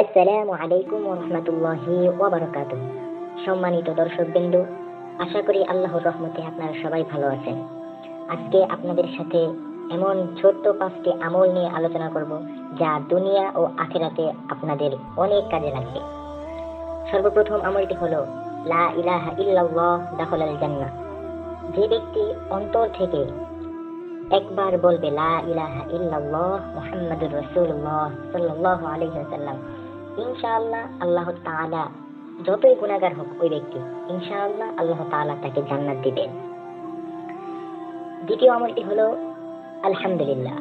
আসসালামু আলাইকুম রহমতুল্লাহি ওবরাকাত সম্মানিত দর্শকবৃন্দ, আশা করি আল্লাহর রহমতে আপনারা সবাই ভালো আছেন। আজকে আপনাদের সাথে এমন ছোট্ট পাঁচটি আমল নিয়ে আলোচনা করব, যা দুনিয়া ও আখেরাতে আপনাদের অনেক কাজে লাগবে। সর্বপ্রথম আমলটি হলো, লা ইলাহা ইল্লাল্লাহ দাখলাল জান্নাহ। যে ব্যক্তি অন্তর থেকে একবার বলবে, লা ইলাহা ইল্লাল্লাহ মুহাম্মাদুর রাসূলুল্লাহ সাল্লাল্লাহু আলাইহি ওয়াসাল্লাম ইনশাআল্লাহ আল্লাহ তাআলা যতই গুনাহগার হোক ওই ব্যক্তি ইনশাআল্লাহ আল্লাহ তাআলা তাকে জান্নাত দিবেন। দ্বিতীয় আমলটি হলো, আলহামদুলিল্লাহ,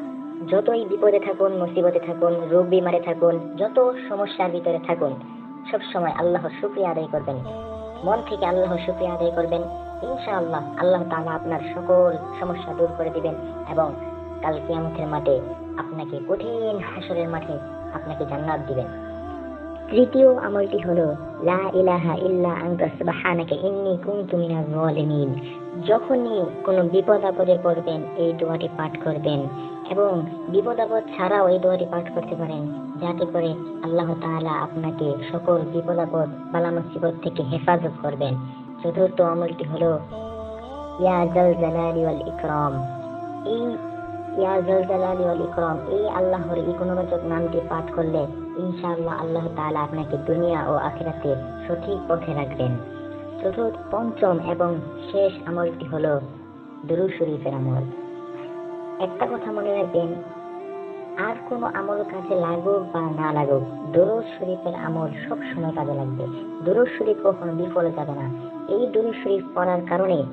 যতই বিপদে থাকুন, মুসিবতে থাকুন, রোগ বিমারে থাকুন, যত সমস্যার ভিতরে থাকুন, সব সময় আল্লাহর শুকরিয়া আদায় করবেন। মন থেকে আল্লাহ শুকরিয়া আদায় করবেন। ইনশাআল্লাহ আল্লাহ তাআলা আপনার সকল সমস্যা দূর করে দিবেন এবং কাল কিয়ামতের মাঠে আপনাকে কঠিন হাসরের মাঠে আপনাকে জান্নাত দিবেন। তৃতীয় আমলটি হলো, লা ইলাহা ইল্লা আনতা সুবহানাকা ইন্নী কুনতু মিনাজ যখনই কোনো বিপদ আপদে পড়বেন, এই দোয়াটি পাঠ করবেন এবং বিপদ আপদ ছাড়াও এই দোয়াটি পাঠ করতে পারেন, যাতে করে আল্লাহ তাআলা আপনাকে সকল বিপদ আপদ, বালা মুসিবত থেকে হেফাজত করবেন। চতুর্থ আমলটি হলো, ইয়া জাল জালালি ওয়াল ইকরাম। এই ইয়া জাল জালালি ওয়াল ইকরাম এই আল্লাহর এই নামটি পাঠ করলে ইনশাআল্লাহ আল্লাহ তাআলা আপনাকে দুনিয়া ও আখেরাতে সঠিক পথে রাখবেন। চতুর্থ, পঞ্চম এবং শেষ আমলটি হলো দুরুদ শরীফের আমল। একটা কথা মনে রাখবেন, আর কোনো আমল কাজে লাগুক বা না লাগুক, দরুদ শরীফের আমল সব সময় কাজে লাগবে। দরুদ শরীফ কখনো বিফলে যাবে না। এই দরুদ শরীফ পড়ার কারণে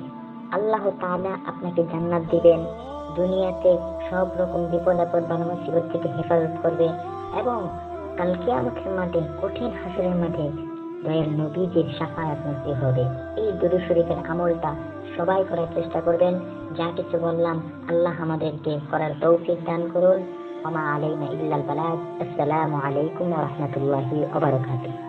আল্লাহ তাআলা আপনাকে জান্নাত দিবেন, দুনিয়াতে সব রকম বিপদ আপদ বা মুসিবত থেকে হেফাজত করবে এবং কাল মুখের মাঠে কঠিন হাসরের মাঠে দয়াল নবীজির সাফায়াত মুক্তি হবে। এই দুরু শরীফের আমলটা সবাই করার চেষ্টা করবেন। যা কিছু বললাম, আল্লাহ আমাদেরকে করার তৌফিক দান করুন। আমা আলাইনা ইল্লাল বালাগ। আসসালামু আলাইকুম ওয়া রাহমাতুল্লাহি ওয়া বারাকাতুহু।